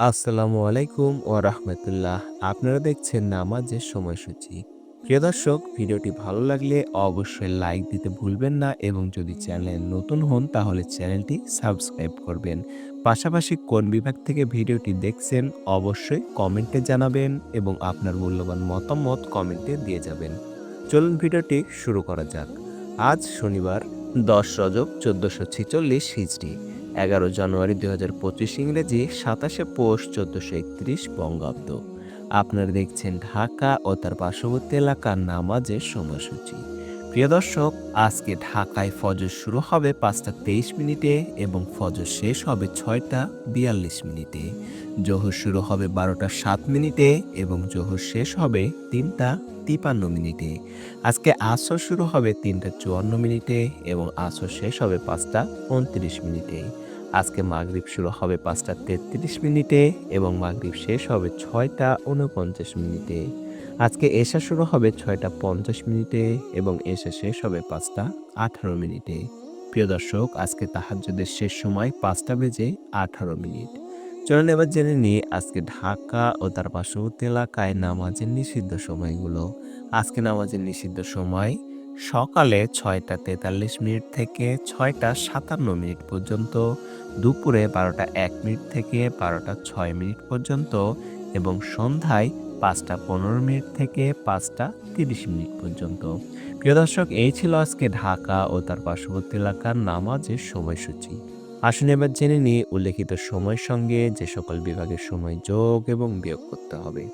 আসসালামু আলাইকুম ও রাহমাতুল্লাহ। আপনারা দেখছেন নামাজের সময়সূচি। প্রিয় দর্শক, ভিডিওটি ভালো লাগলে অবশ্যই লাইক দিতে ভুলবেন না এবং যদি চ্যানেল নতুন হন, তাহলে চ্যানেলটি সাবস্ক্রাইব করবেন। পাশাপাশি কোন বিভাগ থেকে ভিডিওটি দেখছেন, অবশ্যই কমেন্টে জানাবেন এবং আপনার মূল্যবান মতামত কমেন্টে দিয়ে যাবেন। চলুন ভিডিওটি শুরু করা যাক। আজ শনিবার, দশ রজব চোদ্দোশো ছিচল্লিশ হিজড়ি। এগারো জানুয়ারি দুই হাজার পঁচিশ ইংরেজি সাতাশে পৌষ চোদ্দোশো একত্রিশ বঙ্গাব্দ। আপনারা দেখছেন ঢাকা ও তার পার্শ্ববর্তী এলাকার নামাজের সময়সূচি। প্রিয় দর্শক, আজকে ঢাকায় ফজর শুরু হবে পাঁচটা তেইশ মিনিটে এবং ফজর শেষ হবে ছয়টা বিয়াল্লিশ মিনিটে। জোহর শুরু হবে বারোটা সাত মিনিটে এবং জোহর শেষ হবে তিনটা তিপান্ন মিনিটে। আজকে আসর শুরু হবে তিনটা চুয়ান্ন মিনিটে এবং আসর শেষ হবে পাঁচটা উনত্রিশ মিনিটে। আজকে মাগরিব শুরু হবে পাঁচটা তেত্রিশ মিনিটে এবং মাগরিব শেষ হবে ছয়টা উনপঞ্চাশ মিনিটে। আজকে এশা শুরু হবে ছয়টা পঞ্চাশ মিনিটে এবং এশা শেষ হবে পাঁচটা আঠারো মিনিটে। প্রিয় দর্শক, আজকে তাহাজ্জুদের শেষ সময় পাঁচটা বেজে আঠারো মিনিট। চলুন এবার জেনে নিই আজকে ঢাকা ও তার পার্শ্ববর্তী এলাকায় নামাজের নিষিদ্ধ সময়গুলো। আজকে নামাজের নিষিদ্ধ সময় সকালে ছয়টা তেতাল্লিশ মিনিট থেকে ছয়টা সাতান্ন মিনিট পর্যন্ত, দুপুরে বারোটা এক মিনিট থেকে বারোটা ছয় মিনিট পর্যন্ত এবং সন্ধ্যায় পাঁচটা পনেরো মিনিট থেকে পাঁচটা তিরিশ মিনিট পর্যন্ত। প্রিয় দর্শক, এই ছিল আজকে ঢাকা ও তার পার্শ্ববর্তী এলাকার নামাজের সময়সূচি। আসুন এবার জেনে নিই উল্লেখিত সময়ের সঙ্গে যে সকল বিভাগের সময় যোগ এবং বিয়োগ করতে হবে।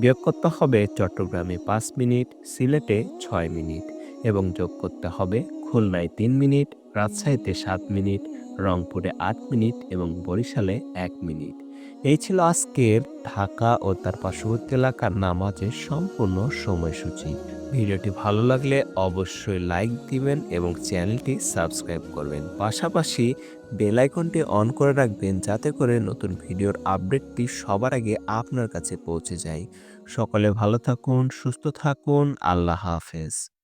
বিয়োগ করতে হবে চট্টগ্রামে পাঁচ মিনিট, সিলেটে ছয় মিনিট এবং যোগ করতে হবে খুলনায় তিন মিনিট, রাজশাহীতে সাত মিনিট, রংপুরে আট মিনিট এবং বরিশালে এক মিনিট। এই ছিল আজকের ঢাকা ও তার পার্শ্ববর্তী এলাকার নামাজের সম্পূর্ণ সময়সূচি। ভিডিওটি ভালো লাগলে অবশ্যই লাইক দিবেন এবং চ্যানেলটি সাবস্ক্রাইব করবেন। পাশাপাশি বেল আইকনটি অন করে রাখবেন যাতে করে নতুন ভিডিওর আপডেটটি সবার আগে আপনার কাছে পৌঁছে যায়। সকলে ভালো থাকুন, সুস্থ থাকুন, আল্লাহ হাফেজ।